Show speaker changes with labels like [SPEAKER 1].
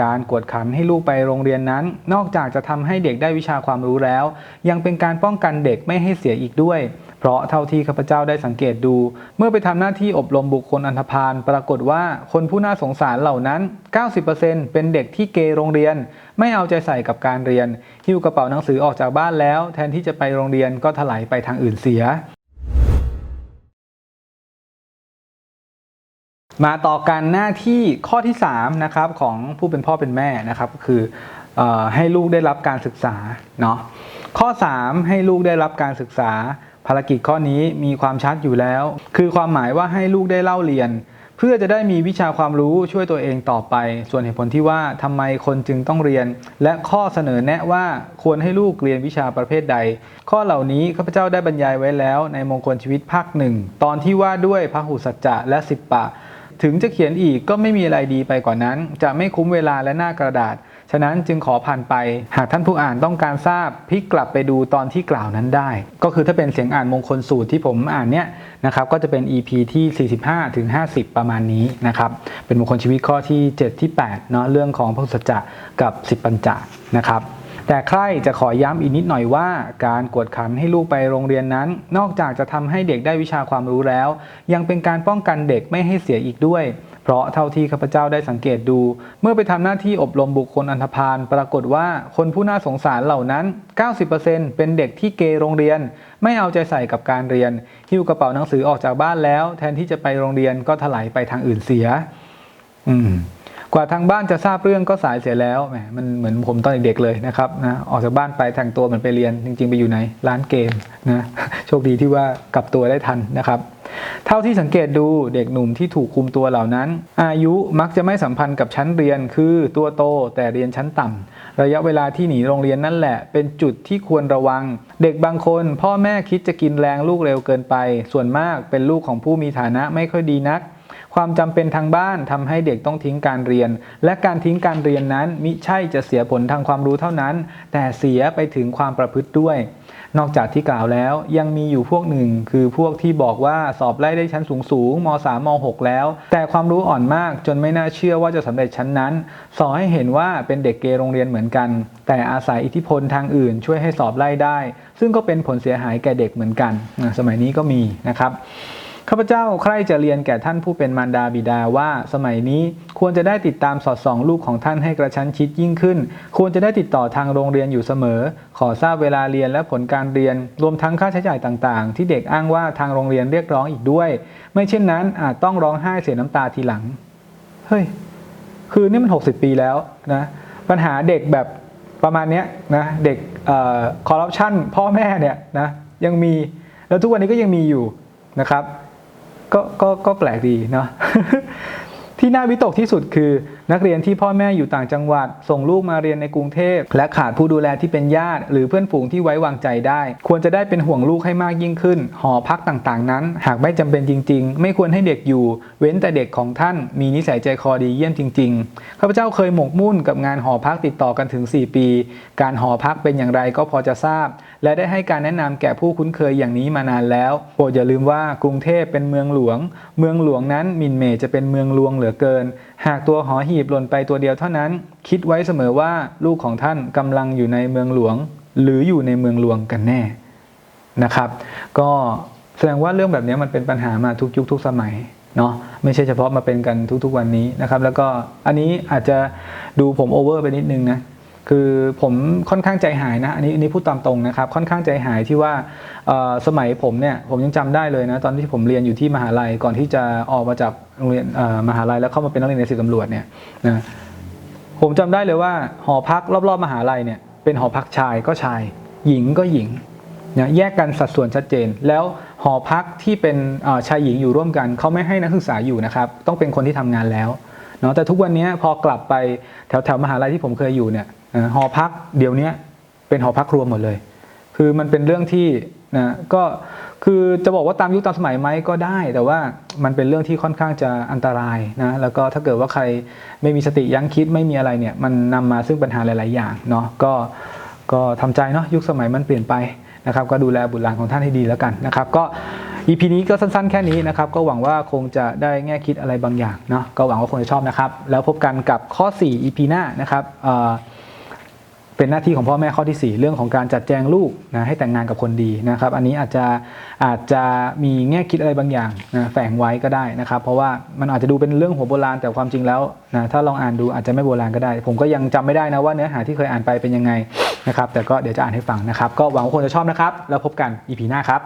[SPEAKER 1] การกวดขันให้ลูกไปโรงเรียนนั้น นอกจากจะทำให้เด็กได้วิชาความรู้แล้ว ยังเป็นการป้องกันเด็กไม่ให้เสียอีกด้วย เพราะเท่าที่ข้าพเจ้าได้สังเกตดู เมื่อไปทำหน้าที่อบรมบุคคลอันธพาลปรากฏว่าคนผู้น่าสงสารเหล่านั้น 90%เป็นเด็กที่เกโรงเรียน ไม่เอาใจใส่กับการเรียนหิ้วกระเป๋าหนังสือออกจากบ้านแล้ว แทนที่จะไปโรงเรียนก็ถลายไปทางอื่นเสีย มาต่อกันหน้าที่ข้อที่3นะครับของผู้เป็นพ่อเป็นแม่นะครับก็คืออให้ลูกได้รับการศึกษาเนาะข้อ 3 ให้ลูกได้รับการศึกษา ภารกิจข้อนี้มีความชัดอยู่แล้ว คือความหมายว่าให้ลูกได้เล่าเรียน เพื่อจะได้มีวิชาความรู้ช่วยตัวเองต่อไป ส่วนเหตุผลที่ว่าทำไมคนจึงต้องเรียน และข้อเสนอแนะว่าควรให้ลูกเรียนวิชาประเภทใด ข้อเหล่านี้ข้าพเจ้าได้บรรยายไว้แล้ว ในมงคลชีวิตภาคหนึ่งตอนที่ว่าด้วยพระหุสัจจะและสิบปะ ถึงจะเขียนอีกก็ไม่มีอะไรดีไปกว่านั้น จะไม่คุ้มเวลาและหน้ากระดาษ ฉะนั้นจึงขอผ่านไป หากท่านผู้อ่านต้องการทราบพลิกกลับไปดูตอนที่กล่าวนั้นได้ ก็คือถ้าเป็นเสียงอ่านมงคลสูตรที่ผมอ่านเนี่ยนะครับก็จะเป็น EP ที่ 45ถึง50 ประมาณนี้นะครับเป็นมงคลชีวิตข้อที่ 7 ที่8เนาะเรื่องของพระสัจจะกับ10ปัญจนะครับ แต่ใครจะขอย้ำอีกนิดหน่อยว่า การกวดขันให้ลูกไปโรงเรียนนั้น นอกจากจะทำให้เด็กได้วิชาความรู้แล้ว ยังเป็นการป้องกันเด็กไม่ให้เสียอีกด้วย เพราะเท่าที่ข้าพเจ้าได้สังเกตดู เมื่อไปทำหน้าที่อบรมบุคคลอันธพาลปรากฏว่าคนผู้น่าสงสารเหล่านั้น 90%เป็นเด็กที่เกโรงเรียน ไม่เอาใจใส่กับการเรียนหิ้วกระเป๋าหนังสือออกจากบ้านแล้ว แทนที่จะไปโรงเรียนก็ถลายไปทางอื่นเสีย อืม กว่าทางบ้านจะทราบเรื่องก็สายเสียแล้วแหมมันเหมือนผมตอนเด็กๆเลยนะครับนะออกจากบ้านไปแต่งตัวเหมือนไปเรียนจริง ๆ ไปอยู่ไหนร้านเกมนะโชคดีที่ว่ากลับตัวได้ทันนะครับเท่าที่สังเกตดูเด็กหนุ่มที่ถูกคุมตัวเหล่านั้น อายุมักจะไม่สัมพันธ์กับชั้นเรียนคือตัวโตแต่เรียนชั้นต่ำระยะเวลาที่หนีโรงเรียนนั่นแหละ เป็นจุดที่ควรระวัง เด็กบางคน พ่อแม่คิดจะกินแรงลูกเร็วเกินไป ส่วนมากเป็นลูกของผู้มีฐานะไม่ค่อยดีนัก ความจำเป็นทางบ้านทำให้เด็กต้องทิ้งการเรียน และการทิ้งการเรียนนั้นมิใช่จะเสียผลทางความรู้เท่านั้น แต่เสียไปถึงความประพฤติด้วย นอกจากที่กล่าวแล้วยังมีอยู่พวกหนึ่ง คือพวกที่บอกว่าสอบไล่ได้ชั้นสูงสูงม3ม6แล้ว แต่ความรู้อ่อนมากจนไม่น่าเชื่อว่าจะสำเร็จชั้นนั้น สอนให้เห็นว่าเป็นเด็กเกโรงเรียนเหมือนกัน แต่อาศัยอิทธิพลทางอื่น ช่วยให้สอบไล่ได้ ซึ่งก็เป็นผลเสียหายแก่เด็กเหมือนกัน สมัยนี้ก็มีนะครับ ข้าพเจ้าใคร่จะเรียนแก่ท่านผู้เป็นมารดาบิดาว่า สมัยนี้ควรจะได้ติดตามสอดส่องลูกของท่านให้กระชั้นชิดยิ่งขึ้น ควรจะได้ติดต่อทางโรงเรียนอยู่เสมอ ขอทราบเวลาเรียนและผลการเรียน รวมทั้งค่าใช้จ่ายต่างๆ ที่เด็กอ้างว่าทางโรงเรียนเรียกร้องอีกด้วย ไม่เช่นนั้นอาจต้องร้องไห้เสียน้ำตาทีหลัง เฮ้ย คือนี่มัน 60 ปีแล้วนะ ปัญหาเด็กแบบประมาณนี้นะ เด็กคอร์รัปชันพ่อแม่เนี่ยนะยังมี แล้วทุกวันนี้ก็ยังมีอยู่นะครับ ก็ก็ก็แปลกดีเนาะที่น่าวิตกที่สุดคือ นักเรียนที่พ่อแม่อยู่ต่างจังหวัด ส่งลูกมาเรียนในกรุงเทพ และขาดผู้ดูแลที่เป็นญาติ หรือเพื่อนฝูงที่ไว้วางใจได้ ควรจะได้เป็นห่วงลูกให้มากยิ่งขึ้น หอพักต่างๆ นั้น หากไม่จำเป็นจริง ๆ ไม่ควรให้เด็กอยู่ เว้นแต่เด็กของท่านมีนิสัยใจคอดีเยี่ยมจริง ๆข้าพเจ้าเคยหมกมุ่นกับงานหอพักติดต่อกันถึง 4 ปี การหอพักเป็นอย่างไรก็พอจะทราบ และได้ให้การแนะนำแก่ผู้คุ้นเคยอย่างนี้มานานแล้ว โปรดอย่าลืมว่ากรุงเทพเป็นเมืองหลวง เมืองหลวงนั้นมินเมจะเป็นเมืองลวงเหลือเกิน หากตัวหอหีบหล่นไปตัวเดียวเท่านั้น คิดไว้เสมอว่าลูกของท่านกำลังอยู่ในเมืองหลวง หรืออยู่ในเมืองหลวงกันแน่นะครับ ก็แสดงว่าเรื่องแบบนี้มันเป็นปัญหามาทุกยุคทุกสมัยเนาะไม่ใช่เฉพาะมาเป็นกันทุกๆวันนี้นะครับ แล้วก็อันนี้อาจจะดูผมโอเวอร์ไปนิดนึงนะ คือผมค่อนข้างใจหายนะอันนี้อันนี้พูดตามตรงนะครับ ค่อนข้างใจหายที่ว่าสมัยผมเนี่ยผมยังจำได้เลยนะตอนที่ผมเรียนอยู่ที่มหาลัยก่อนที่จะออกมาจากโรงเรียนมหาลัยแล้วเข้ามาเป็นนักเรียนในสิบตำรวจเนี่ยนะผมจำได้เลยว่าหอพักรอบๆมหาลัยเนี่ยเป็นหอพักชายก็ชาย หญิงก็หญิงนะแยกกันสัดส่วนชัดเจน แล้วหอพักที่เป็นชายหญิงอยู่ร่วมกันเขาไม่ให้นักศึกษาอยู่นะครับต้องเป็นคนที่ทำงานแล้วเนาะแต่ทุกวันนี้พอกลับไปแถวแถวมหาลัยที่ผมเคยอยู่เนี่ย หอพักเดี๋ยวนี้เป็นหอพักรวมหมดเลย คือมันเป็นเรื่องที่นะก็คือจะบอกว่าตามยุคตามสมัยไหมก็ได้ แต่ว่ามันเป็นเรื่องที่ค่อนข้างจะอันตรายนะแล้วก็ถ้าเกิดว่าใครไม่มีสติยั้งคิดไม่มีอะไรเนี่ยมันนำมาซึ่งปัญหาหลาย ๆ อย่างเนาะก็ก็ทำใจเนาะยุคสมัยมันเปลี่ยนไปนะครับ ก็ดูแลบุตรหลานของท่านให้ดีแล้วกันนะครับ ก็ EP นี้ก็สั้น ๆ แค่นี้นะครับ ก็หวังว่าคงจะได้แง่คิดอะไรบางอย่างเนาะก็หวังว่าคงจะชอบนะครับ แล้วพบกันกับข้อ 4 EP หน้านะครับ เป็นหน้าที่ของพ่อแม่ข้อทีสี่ 4 เรื่องของการจัดแจงลูกนะให้แต่งงานกับคนดีนะครับ อันนี้อาจจะอาจจะมีแง่คิดอะไรบางอย่างนะแฝงไว้ก็ได้นะครับ เพราะว่ามันอาจจะดูเป็นเรื่องหัวโบราณแต่ความจริงแล้วนะถ้าลองอ่านดูอาจจะไม่โบราณก็ได้ ผมก็ยังจำไม่ได้นะว่าเนื้อหาที่เคยอ่านไปเป็นยังไงนะครับแต่ก็เดี๋ยวจะอ่านให้ฟังนะครับ ก็หวังว่าคนจะชอบนะครับ แล้วพบกัน EP หน้าครับ